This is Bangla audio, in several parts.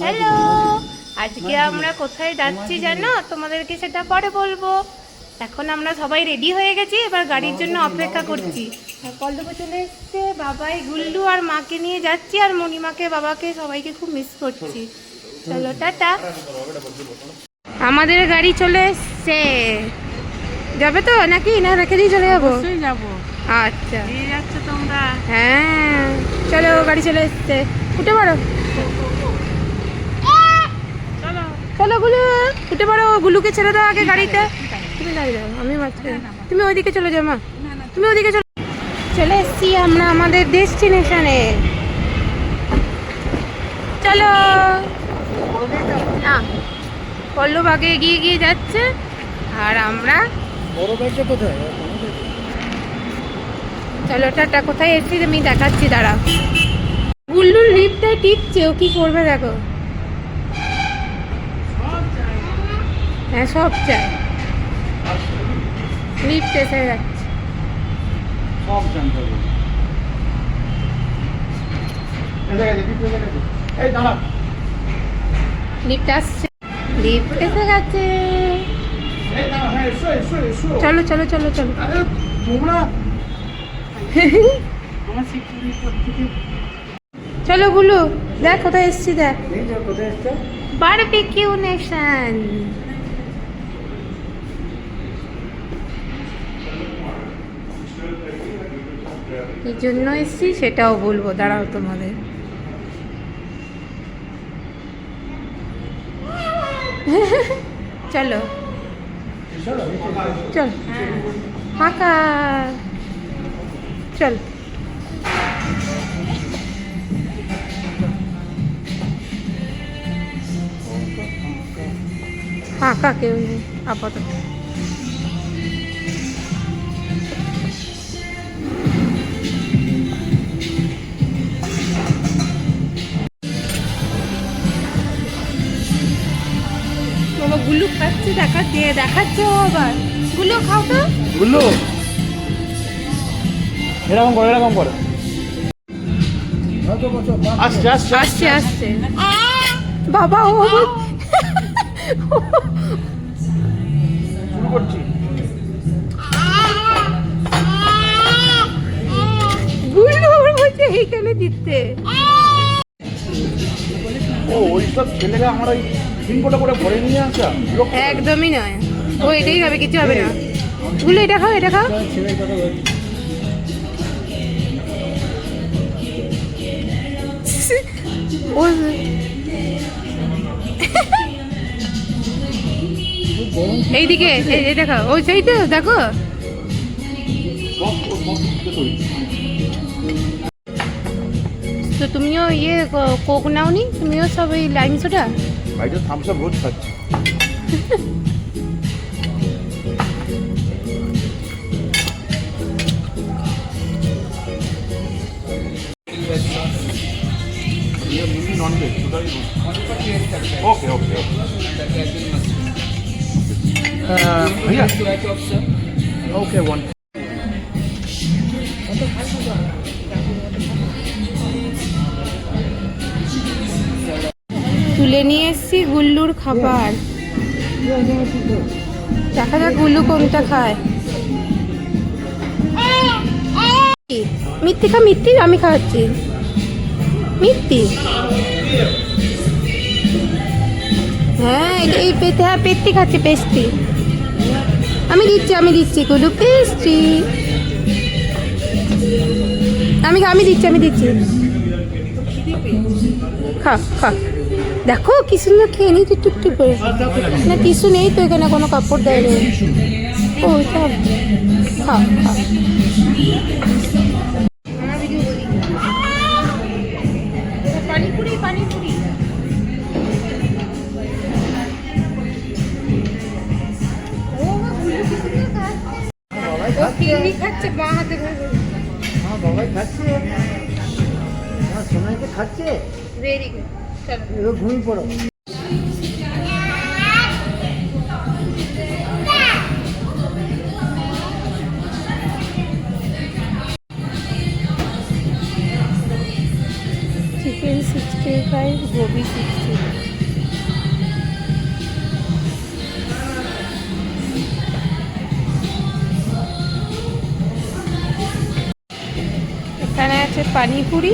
হ্যালো আজকে আমরা কোথায় যাচ্ছি জানো? তোমাদেরকে সেটা পরে বলব। এখন আমরা সবাই রেডি হয়ে গেছি এবার গাড়ির জন্য অপেক্ষা করছি। পল্লব চলে এসছে বাবাই গুল্লু আর মাকে নিয়ে যাচ্ছি আর মণিমাকে বাবাকে সবাইকে খুব মিস করছি। চলো টাটা। আমাদের গাড়ি চলে এসছে। যাবে তো নাকি? না রেখে দিয়ে চলে যাব? যাব। আচ্ছা। তোমরা? হ্যাঁ। চলো গাড়ি চলে এসছে। উঠে পড়ো। চলো গুলু, উঠে পড়ো, গুলুকে ছেড়ে দাও আগে গাড়িতে। তুমি দাঁড়িয়ে যাও আমি তুমি ওইদিকে চলে যাও মা তুমি ওইদিকে চলে। চলে এসছি আমরা আমাদের ডেস্টিনেশনে। চলো। না পল্লব আগে এগিয়ে এগিয়ে যাচ্ছে, আর আমরা চলো, টাটা, কোথায় এসেছি? আমি দেখাচ্ছি দাঁড়া গুল্লুর লিপটাই টিপছে, ও কি করবে দেখো। হ্যাঁ সব চাই। লিফট এসে যাচ্ছে। সব জানতে লিফট আসছে। লিফট এসে গেছে। হ্যাঁ চলো চলো চলো চলো। চলো গুলু দেখ কোথায় এসছি দেখ। বারবিকিউ নেশন কি জন্য এসছি সেটাও বলব, দাঁড়াও তোমাদের। চলো। চলো, ফাঁকা। চল। ফাঁকা কেউ নেই, আপাতত। দেখা দিয়ে দেখাচ্ছে ও আবার। গুলো খাও তো। গুল্লু এরকম করো এরকম করো। আসছে আসছে আসছে। আসছে বাবা ও শুরু করছি। বলছে এইখানে দিতে ও ওইসব ছেলেরা আমার ওই তিনকোটা করে ভরে নিয়ে আসা? একদমই নয়। ও, এটাই খাবে কিছু হবে না। গুলো এটা খাও এটা খাও। ও এইদিকে, এই এই দেখো ওই সেই তো, দেখো। তো তুমিও ইয়ে কোক নাওনি? তুমিও সব ওই লাইম সোডা ভাইটা থামস আপ রোজ খাচ্ছি ননভেজ ওকে ওকে भैया ओके वन তুলে নিয়ে এসছি গুল্লুর খাবার। দেখা যাক গুল্লু কোনটা খায়। মিথ্যি খা, মিথ্যি, আমি খাওয়াচ্ছি মিথ্যি? হ্যাঁ এই- পেতে হ্যাঁ পেস্টি খাচ্ছি পেস্টি আমি দিচ্ছি আমি দিচ্ছি গুলু পেস্ট্রি আমি আমি দিচ্ছি আমি দিচ্ছি। খা খা। দেখো কি সুন্দর খেয়ে নিয়েছি টুকটুক করে। না টিসু নেই তো এখানে কোনো কাপড় দেয়নি ও সব খা খা পানিপুরি পানিপুরি ও চিংড়ি খাচ্ছে হাতে করে হ্যাঁ বাবাই খাচ্ছে। হ্যাঁ সোনাইকে খাচ্ছে? ভেরি গুড এবার ঘুমিয়ে পড়ো chicken sixty five gobi sixty এখানে আছে পানিপুরি।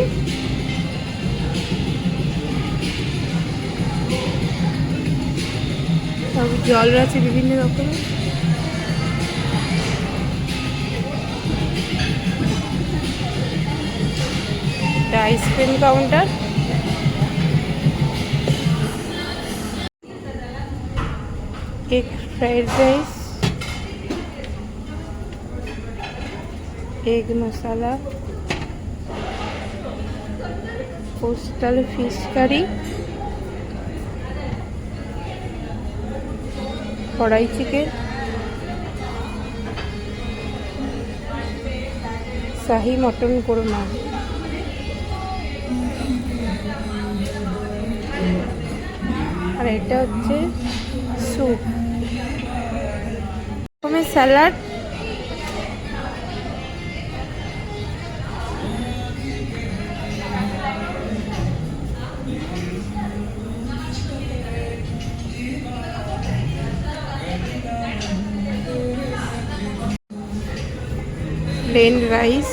জল আছে বিভিন্ন রকমের। এটা ice cream counter egg fried rice egg masala coastal fish curry kadai chicken shahi mutton korma. আর এটা হচ্ছে স্যুপ। প্রথমে salad plain rice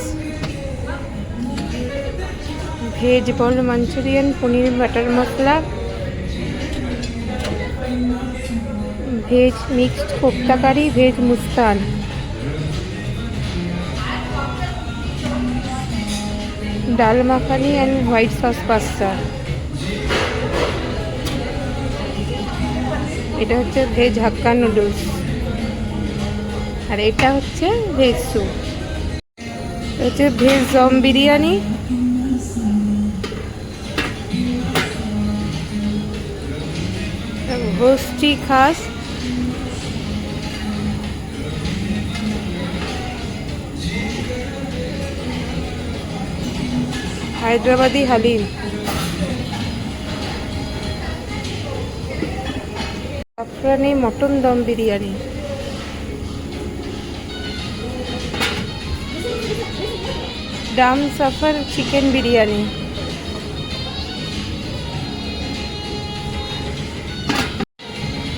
veg ball manchurian paneer butter masala veg mixed kofta curry veg মুস্তান dal makhani and white sauce pasta এটা হচ্ছে ভেজ হাক্কা নুডলস আর এটা হচ্ছে ভেজ স্যুপ হচ্ছে ভেজ দম বিরিয়ানি। গোষ্ঠী খাস। হায়দ্রাবাদি হালিম। আফরানি মটন দম বিরিয়ানি। ডাম সাফার চিকেন বিরিয়ানি।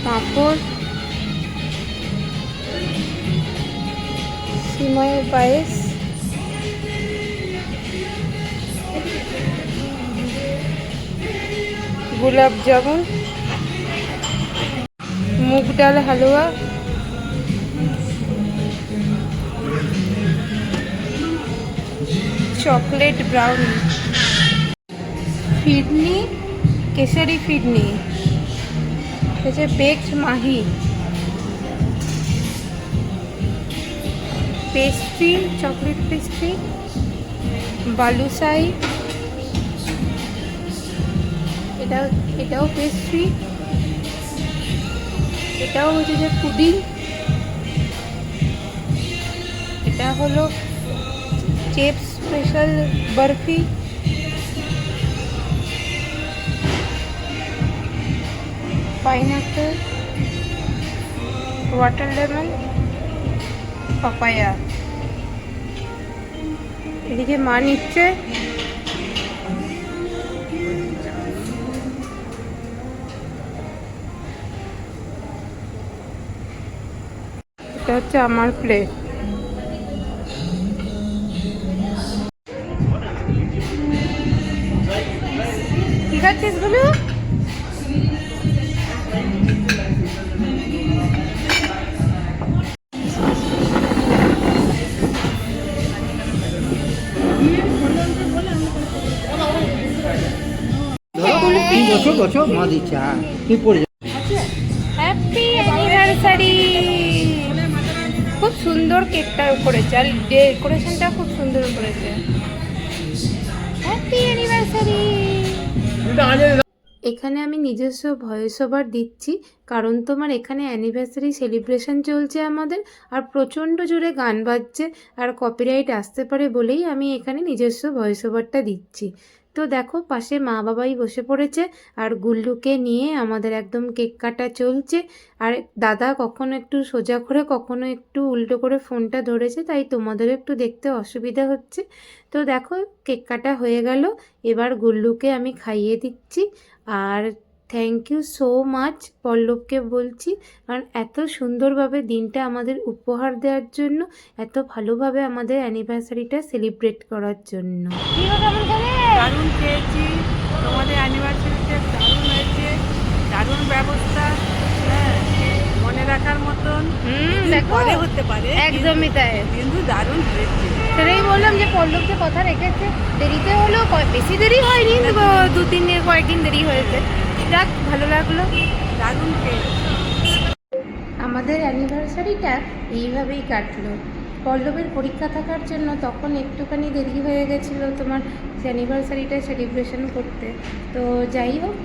পাঁপড় সিময়ের পায়েস। গোলাপ জামুন। মুগ ডাল হালুয়া। Chocolate brownie. ফিডনি, কেশরি ফিডনি। হচ্ছে baked Mahi. Pastry chocolate pastry balushahi এটা এটাও পেস্ট্রি এটাও হচ্ছে যে পুডিং। এটা হলো চেপস special barfi pineapple watermelon papaya এদিকে মা নিচ্ছে এটা হচ্ছে আমার প্লেট কি খাচ্ছিসগুলো তিন বছর বছর মা দিচ্ছে হ্যাঁ তুই পড়ে হ্যাপি অ্যানিভার্সারি খুব সুন্দর কেকটা করেছে আর ডেকোরেশনটা খুব সুন্দর করেছে। হ্যাপি অ্যানিভার্সারি এখানে আমি নিজস্ব ভয়েস ওভার দিচ্ছি, কারণ তোমার এখানে অ্যানিভার্সারি সেলিব্রেশন চলছে আমাদের, আর প্রচণ্ড জোরে গান বাজছে, আর কপিরাইট আসতে পারে বলেই আমি এখানে নিজস্ব ভয়েস ওভারটা দিচ্ছি। তো দেখো পাশে মা বাবাই বসে পড়েছে আর গুল্লুকে নিয়ে আমাদের একদম কেক কাটা চলছে। আর দাদা কখনো একটু সোজা করে, কখনো একটু উল্টো করে ফোনটা ধরেছে, তাই তোমাদের একটু দেখতে অসুবিধা হচ্ছে। তো দেখো কেক কাটা হয়ে গেল, এবার গুল্লুকে আমি খাইয়ে দিচ্ছি। আর থ্যাংক ইউ সো মাচ পল্লবকে বলছি। কারণ এত সুন্দরভাবে দিনটা আমাদের উপহার দেওয়ার জন্য এত ভালোভাবে আমাদের অ্যানিভার্সারিটা সেলিব্রেট করার জন্য। দারুণ খেয়েছি। তোমাদের অ্যানিভার্সারিতে দারুণ হয়েছে। দারুণ ব্যবস্থা। হ্যাঁ মনে রাখার মতন। হুম পরে হতে পারে। একদমই তাই। কিন্তু- দারুণ হয়েছে। সেটাই বললাম যে পল্লব যে কথা রেখেছে। দেরিতে হলেও বেশি দেরি হয়নি দু তিন দিন কয়েকদিন দেরি হয়েছে। যাক, ভালো লাগল। দারুণ আমাদের অ্যানিভার্সারিটা এইভাবেই কাটলো। পল্লবের পরীক্ষা থাকার জন্য তখন একটুখানি দেরি হয়ে গেছিল তোমার অ্যানিভার্সারিটা সেলিব্রেশন করতে। তো যাই হোক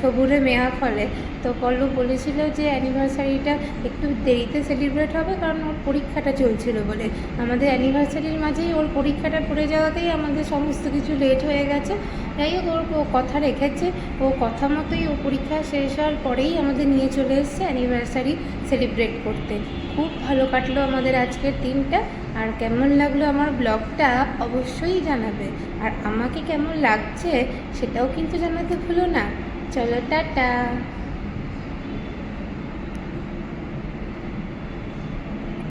সবুরে মেয়া ফলে। তো পল্লব বলেছিল যে অ্যানিভার্সারিটা একটু দেরিতে সেলিব্রেট হবে কারণ ওর পরীক্ষাটা চলছিল বলে। আমাদের অ্যানিভার্সারির মাঝেই ওর পরীক্ষাটা পড়ে যাওয়াতেই আমাদের সমস্ত কিছু লেট হয়ে গেছে। যাই হোক, ওর ও কথা রেখেছে। ও কথা মতোই ও পরীক্ষা শেষ হওয়ার পরেই আমাদের নিয়ে চলে এসছে অ্যানিভার্সারি সেলিব্রেট করতে। খুব ভালো কাটলো আমাদের আজকের দিনটা। আর কেমন লাগল আমার ব্লগটা অবশ্যই জানাবে। আর আমাকে কেমন লাগছে সেটাও কিন্তু জানাতে ভুলো না। চলো, টাটা!